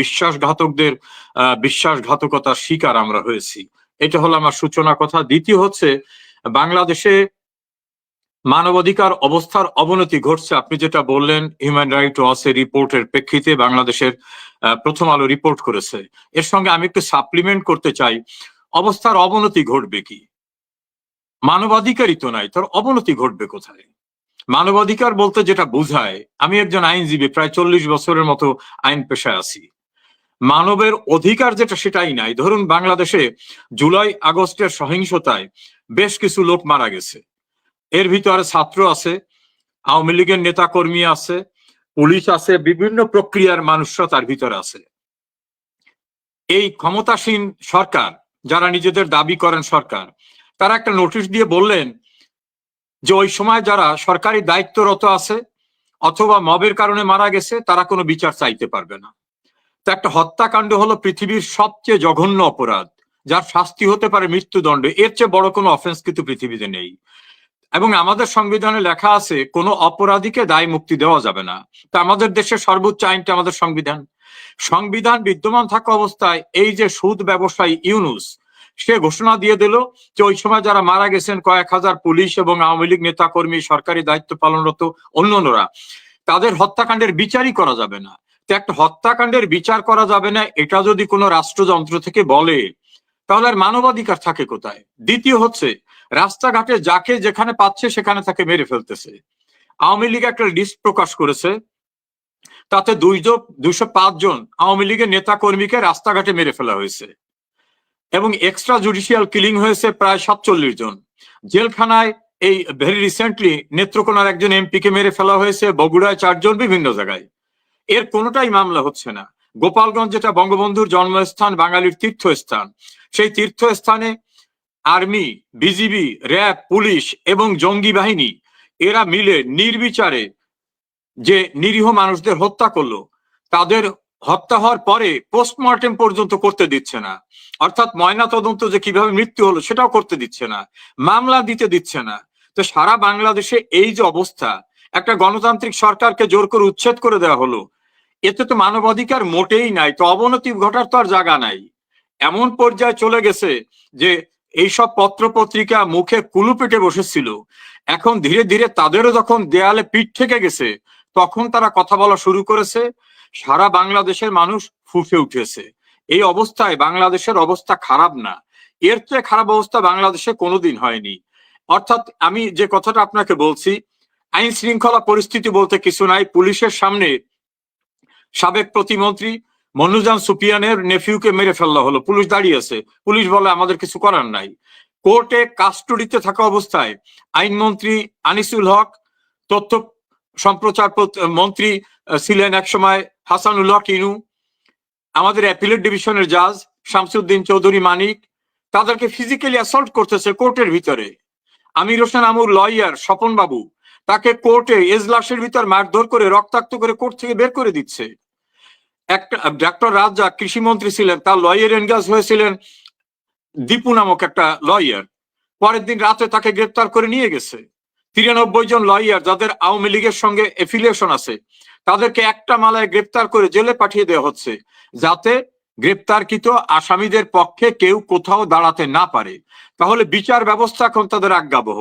বিশ্বাসঘাতকদের বিশ্বাসঘাতকতার শিকার আমরা হয়েছি। এটা হলো আমার সূচনা কথা। দ্বিতীয় হচ্ছে, বাংলাদেশে মানবাধিকার অবস্থার অবনতি ঘটছে। আপনি যেটা বললেন হিউম্যান রাইট ওয়াচ এর রিপোর্টের প্রেক্ষিতে বাংলাদেশের প্রথম আলো রিপোর্ট করেছে। এর সঙ্গে আমি একটু সাপ্লিমেন্ট করতে চাই, অবস্থার অবনতি ঘটবে কি? মানবাধিকারই তো নাই, তার অবনতি ঘটবে কোথায়? মানবাধিকার বলতে যেটা বোঝায়, আমি একজন আইনজীবী, প্রায় চল্লিশ বছরের মতো আইন পেশায় আছি। মানবের অধিকার যেটা সেটাই নাই। ধরুন বাংলাদেশে জুলাই আগস্টের সহিংসতায় বেশ কিছু লোক মারা গেছে। এর ভিতরে ছাত্র আছে, আওয়ামী লীগের নেতা কর্মী আছে, পুলিশ আছে, বিভিন্ন প্রক্রিয়ার মানুষরা তার ভিতরে আছে। এই ক্ষমতাসীন সরকার, যারা নিজেদের দাবি করেন সরকার, তারা একটা নোটিশ দিয়ে বললেন যে ওই সময় যারা সরকারি দায়িত্বরত আছে অথবা মবের কারণে মারা গেছে, তারা কোনো বিচার চাইতে পারবে না। তো একটা হত্যাকাণ্ড হলো পৃথিবীর সবচেয়ে জঘন্য অপরাধ, যার শাস্তি হতে পারে মৃত্যুদণ্ড। এর চেয়ে বড় কোনো অফেন্স কিন্তু পৃথিবীতে নেই। এবং আমাদের সংবিধানে লেখা আছে, কোনো অপরাধীকে দায় মুক্তি দেওয়া যাবে না। তা আমাদের দেশের সর্বোচ্চ আইনটা আমাদের সংবিধান। সংবিধান বিদ্যমান থাকা অবস্থায় এই যে সুদ ব্যবসায়ী ইউনুস, সে ঘোষণা দিয়ে দিল যে ওই সময় যারা মারা গেছেন কয়েক হাজার পুলিশ এবং আওয়ামী লীগ নেতা কর্মী সরকারি দায়িত্ব পালনরত অন্যান্যরা, তাদের হত্যাকাণ্ডের বিচারই করা যাবে না। একটা হত্যাকাণ্ডের বিচার করা যাবে না, এটা যদি কোনো রাষ্ট্রযন্ত্র থেকে বলে, তাহলে আর মানবাধিকার থাকে কোথায়? দ্বিতীয় হচ্ছে, রাস্তাঘাটে যাকে যেখানে পাচ্ছে সেখানে তাকে মেরে ফেলতেছে। আওয়ামী লীগ একটা লিস্ট প্রকাশ করেছে, তাতে দুইজন দুইশো জন আওয়ামী লীগের নেতা কর্মীকে রাস্তাঘাটে মেরে ফেলা হয়েছে। এবং এক্সট্রা জুডিশিয়াল কিলিং হয়েছে প্রায় সাতচল্লিশ জন। জেলখানায় এই ভেরি রিসেন্টলি নেত্রকোনার একজন এমপি কে মেরে ফেলা হয়েছে, বগুড়ায় চারজন, বিভিন্ন জায়গায়। এর কোনোটাই মামলা হচ্ছে না। গোপালগঞ্জ যেটা বঙ্গবন্ধুর জন্মস্থান, বাঙালির তীর্থস্থান, সেই তীর্থস্থানে আর্মি, বিজিবি, র্যাব, পুলিশ এবং জঙ্গি বাহিনী, এরা মিলে নির্বিচারে যে নিরীহ মানুষদের হত্যা করল, তাদের হত্যা হওয়ার পরে পোস্টমর্টেম পর্যন্ত করতে দিচ্ছে না। অর্থাৎ ময়না তদন্ত যে কীভাবে মৃত্যু হলো সেটাও করতে দিচ্ছে না, মামলা দিতে দিচ্ছে না। তো সারা বাংলাদেশে এই যে অবস্থা, একটা গণতান্ত্রিক সরকারকে জোর করে উচ্ছেদ করে দেওয়া হলো এতে তো মানবাধিকার মোটেই নাই, তো অবনতি ঘটার তো আর জায়গা নাই। এমন পর্যায়ে চলে গেছে যে এইসব পত্র পত্রিকা মুখে কুলু পেটে বসেছিল। এখন ধীরে ধীরে তাদেরও যখন দেয়ালে পিঠ থেকে গেছে, তখন তারা কথা বলা শুরু করেছে, সারা বাংলাদেশের মানুষ ফুসে উঠেছে। এই অবস্থায় বাংলাদেশের অবস্থা খারাপ না। এর চেয়ে খারাপ অবস্থা বাংলাদেশে কোনোদিন হয়নি। অর্থাৎ আমি যে কথাটা আপনাকে বলছি আইন শৃঙ্খলা পরিস্থিতি বলতে কিছু নাই, পুলিশের সামনে সাবেক প্রতিমন্ত্রী মনুজান সুপিয়ানের নেফিউকে মেরে ফেললা হলো। পুলিশ দাঁড়িয়ে আছে। পুলিশ বলে, আমাদের কিছু করার নাই। কোর্টে কাস্টডিতে থাকা অবস্থায় আইনমন্ত্রী আনিসুল হক, তথ্য সম্প্রচার মন্ত্রী ছিলেন একসময় হাসানুল হক ইনু, আমাদের অ্যাপিলেট ডিভিশনের জাজ শামসুদ্দিন চৌধুরী মানিক, তাদেরকে ফিজিক্যালি অ্যাসল্ট করতেছে কোর্টের ভিতরে। আমির হোসেন আমুর লয়ার স্বপন বাবু তাকে কোর্টে এজলাসের ভিতর মারধর করে রক্তাক্ত করে কোর্ট থেকে বের করে দিচ্ছে। একটা ডাক্তার রাজা কৃষিমন্ত্রী ছিলেন, তার লয়ের এনগেজ হয়েছিলেন, দীপু নামক একটা লয়ার পরের দিন রাতে তাকে গ্রেপ্তার করে নিয়ে গেছে। তিরানব্বই জন লয়ার যাদের আওয়ামী লীগের সঙ্গে এফিলিয়েশন আছে, তাদেরকে একটা মালায় গ্রেপ্তার করে জেলে পাঠিয়ে দেওয়া হচ্ছে, যাতে গ্রেপ্তারকৃত আসামিদের পক্ষে কেউ কোথাও দাঁড়াতে না পারে। তাহলে বিচার ব্যবস্থা এখন তাদের আজ্ঞাবহ।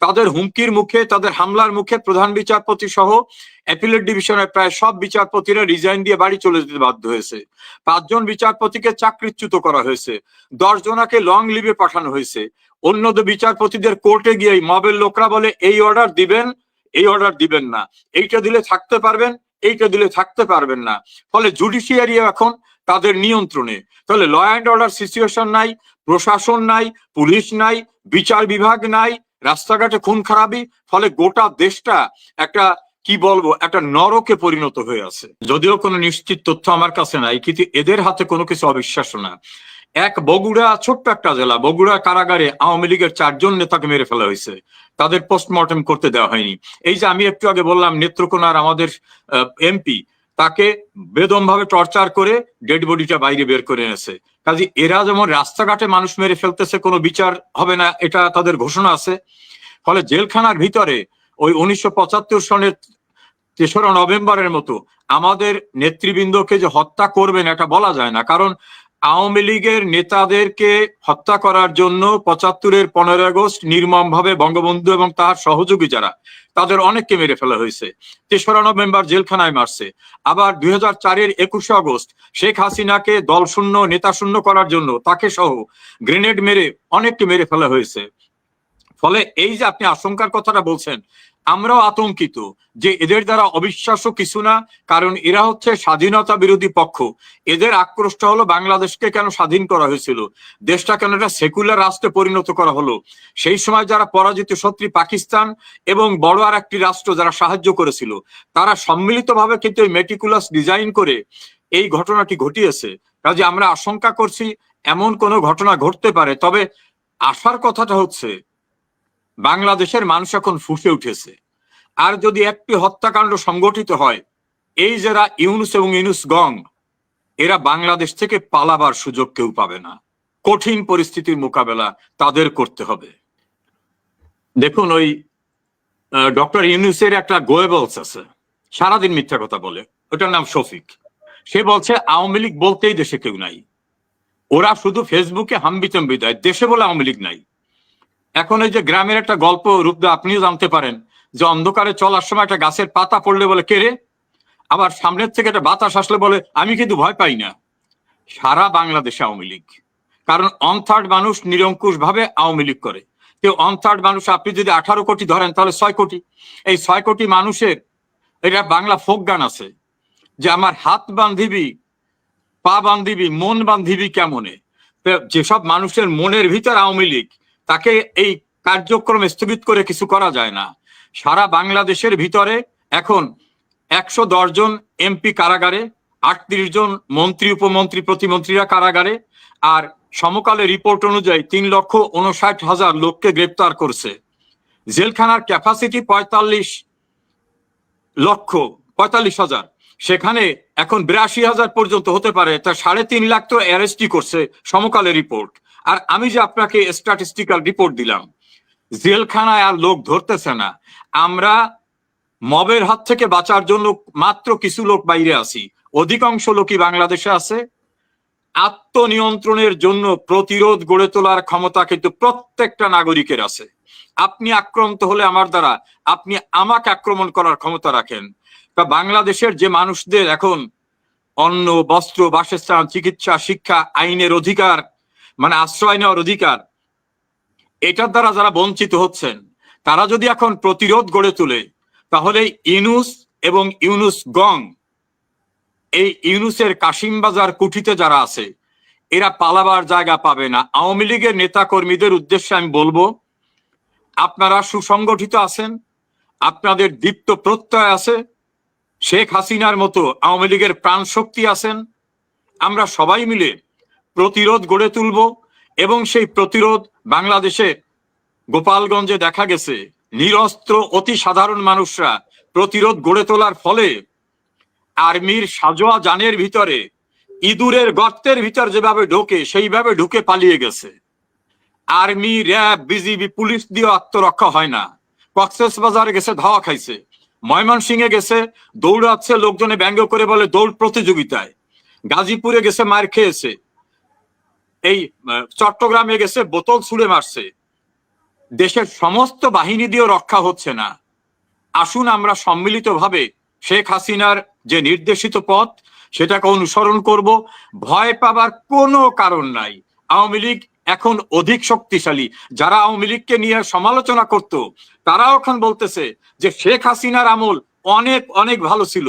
তাদের হুমকির মুখে, তাদের হামলার মুখে প্রধান বিচারপতি সহ অ্যাপিলেট ডিভিশনের প্রায় সব বিচারপতিরা রিজাইন দিয়ে বাড়ি চলে যেতে বাধ্য হয়েছে। পাঁচজন বিচারপতিকে চাকরিচ্যুত করা হয়েছে। দশ জনাকে লং লিভে পাঠানো হয়েছে। অন্যদের বিচারপতিদের কোর্টে গিয়ে মবের লোকরা বলে, এই অর্ডার দিবেন, এই অর্ডার দিবেন না। এইটা দিলে থাকতে পারবেন, এইটা দিলে থাকতে পারবেন না। ফলে জুডিশিয়ারি এখন তাদের নিয়ন্ত্রণে। তাহলে ল অ্যান্ড অর্ডার সিচুয়েশন নাই, প্রশাসন নাই, পুলিশ নাই, বিচার বিভাগ নাই, রাস্তাঘাটে খুন খারাপি, ফলে গোটা দেশটা একটা, কি বলব, একটা নরকে পরিণত হয়ে আছে। যদিও কোনো নিশ্চিত তথ্য আমার কাছে নাই, কিন্তু এদের হাতে কোনো কিছু অবিশ্বাস্য না। এক বগুড়া, ছোট্ট একটা জেলা, বগুড়া কারাগারে আওয়ামী লীগের চারজন নেতাকে মেরে ফেলা হয়েছে। তাদের পোস্টমর্টম করতে দেওয়া হয়নি। এই যে আমি একটু আগে বললাম, নেত্রকোনার আমাদের এমপি তাকে বেদমভাবে টর্চার করে ডেড বডিটা বাইরে বের করে এনেছে। কাজে এরা যেমন রাস্তাঘাটে মানুষ মেরে ফেলতেছে, কোনো বিচার হবে না, এটা তাদের ঘোষণা আছে। ফলে জেলখানার ভিতরে ওই উনিশশো পঁচাত্তর সনের তেসরা নভেম্বরের মতো আমাদের নেতৃবৃন্দকে যে হত্যা করবেন, এটা বলা যায় না। কারণ আওয়ামী লীগের নেতাদেরকে হত্যা করার জন্য পঁচাত্তরের পনেরো আগস্ট নির্মম ভাবে বঙ্গবন্ধু এবং তার সহযোগী যারা, তাদের অনেককে মেরে ফেলা হয়েছে। তেসরা নভেম্বর জেলখানায় মারছে। আবার দুই হাজার চারের একুশে আগস্ট শেখ হাসিনাকে দলশূন্য নেতা শূন্য করার জন্য তাকে সহ গ্রেনেড মেরে অনেককে মেরে ফেলা হয়েছে। ফলে এই যে আপনি আশঙ্কার কথাটা বলছেন, আমরাও আতঙ্কিত যে এদের দ্বারা অবিশ্বাস্য কিছু না, কারণ এরা হচ্ছে স্বাধীনতা বিরোধী পক্ষ। এদের আক্রোশটা হলো বাংলাদেশকে কেন স্বাধীন করা হয়েছিল? দেশটা কেন একটা সেকুলার রাষ্ট্রে পরিণত করা হলো? সেই সময় যারা পরাজিত শত্রী পাকিস্তান এবং বড় আর একটি রাষ্ট্র যারা সাহায্য করেছিল, তারা সম্মিলিতভাবে কিন্তু এই মেটিকুলাস ডিজাইন করে এই ঘটনাটি ঘটিয়েছে। কাজে আমরা আশঙ্কা করছি এমন কোনো ঘটনা ঘটতে পারে, তবে আসার কথাটা হচ্ছে বাংলাদেশের মানুষ এখন ফুসে উঠেছে। আর যদি একটি হত্যাকাণ্ড সংগঠিত হয়, এই যারা ইউনুস এবং ইউনুস গং, এরা বাংলাদেশ থেকে পালাবার সুযোগ কেউ পাবে না। কঠিন পরিস্থিতির মোকাবেলা তাদের করতে হবে। দেখুন, ওই ডক্টর ইউনুসের একটা গোয়েবলস আছে। সারাদিন মিথ্যা কথা বলে। ওটার নাম শফিক। সে বলছে, আওয়ামী লীগ বলতেই দেশে কেউ নাই। ওরা শুধু ফেসবুকে হাম্বিচম্বি দেয়। দেশে বলে আওয়ামী লীগ নাই। এখন এই যে গ্রামের একটা গল্প রূপ আপনিও জানতে পারেন যে অন্ধকারে চলার সময় একটা গাছের পাতা পড়লে বলে কেড়ে আবার সামনের থেকে একটা বাতাস আসলে বলে, আমি কিন্তু ভয় পাই না। সারা বাংলাদেশে আওয়ামী লীগ। কারণ অনথার্ড মানুষ নিরঙ্কুশ ভাবে আওয়ামী লীগ করে। কেউ অনথার্ড মানুষ, আপনি যদি আঠারো কোটি ধরেন, তাহলে ছয় কোটি। এই ছয় কোটি মানুষের, এটা বাংলা ফোক গান আছে যে, আমার হাত বান্ধিবি, পা বান্ধিবি, মন বান্ধিবি কেমনে? যেসব মানুষের মনের ভিতর আওয়ামী লীগ তাকে এই কার্যক্রম স্থগিত করে কিছু করা যায় না। সারা বাংলাদেশের ভিতরে এখন একশো জন এমপি কারাগারে, আটত্রিশ জন মন্ত্রী, উপমন্ত্রী, প্রতিমন্ত্রীরা কারাগারে, আর সমকালে রিপোর্ট অনুযায়ী তিন লক্ষ উনষাট হাজার লোককে গ্রেপ্তার করছে। জেলখানার ক্যাপাসিটি পঁয়তাল্লিশ লক্ষ, পঁয়তাল্লিশ হাজার। সেখানে এখন বিরাশি হাজার পর্যন্ত হতে পারে, তা সাড়ে তিন লাখ তো অ্যারেস্টই করছে সমকালে রিপোর্ট। আর আমি যে আপনাকে স্ট্যাটিস্টিক্যাল রিপোর্ট দিলাম, জেলখানায় আর লোক ধরতেছে না। আমরা মবের হাত থেকে বাঁচার জন্য মাত্র কিছু লোক বাইরে আছি। অধিকাংশ লোকই বাংলাদেশে আছে। আত্মনিয়ন্ত্রণের জন্য প্রতিরোধ গড়ে তোলার ক্ষমতা কিন্তু প্রত্যেকটা নাগরিকের আছে। আপনি আক্রান্ত হলে আমার দ্বারা আপনি আমাকে আক্রমণ করার ক্ষমতা রাখেন। তা বাংলাদেশের যে মানুষদের এখন অন্ন, বস্ত্র, বাসস্থান, চিকিৎসা, শিক্ষা, আইনের অধিকার মানে আশ্রয় নেওয়ার অধিকার। এটার দ্বারা যারা বঞ্চিত হচ্ছেন, তারা যদি এখন প্রতিরোধ গড়ে তোলে, তাহলে ইউনুস এবং ইউনুস গং, এই ইউনুসের কাশিমবাজার কুঠিতে যারা আছে, এরা পালাবার জায়গা পাবে না। আওয়ামী লীগের নেতা কর্মীদের উদ্দেশ্যে আমি বলব, আপনারা সুসংগঠিত আছেন, আপনাদের দীপ্ত প্রত্যয় আছে, শেখ হাসিনার মতো আওয়ামী লীগের প্রাণ শক্তি আছেন, আমরা সবাই মিলে প্রতিরোধ গড়ে তুলব এবং সেই প্রতিরোধ বাংলাদেশে গোপালগঞ্জে দেখা গেছে। নিরস্ত্র, অতি সাধারণ মানুষরা প্রতিরোধ গড়ে তোলার ফলে আর্মির সাজোয়া যানের ভিতরে, ইঁদুরের গর্তের ভিতর যেভাবে ঢোকে, সেইভাবে ঢুকে পালিয়ে গেছে। আর্মি, র্যাব, বিজিবি, পুলিশ দিয়ে আত্মরক্ষা হয় না। কক্সেস বাজারে গেছে, ধাওয়া খাইছে। ময়মনসিংহে গেছে, দৌড়াচ্ছে, লোকজনে ব্যঙ্গ করে বলে দৌড় প্রতিযোগিতায়। গাজীপুরে গেছে, মার খেয়েছে। এই চট্টগ্রামে গেছে, বোতল ছুড়ে মারছে। দেশের সমস্ত বাহিনী দিয়েও রক্ষা হচ্ছে না। আসুন আমরা সম্মিলিতভাবে শেখ হাসিনার যে নির্দেশিত পথ, সেটাকে অনুসরণ করব। ভয় পাবার কোনো কারণ নাই। আওয়ামী লীগ এখন অধিক শক্তিশালী। যারা আওয়ামী লীগকে নিয়ে সমালোচনা করত, তারাও এখন বলতেছে যে শেখ হাসিনার আমল অনেক অনেক ভালো ছিল।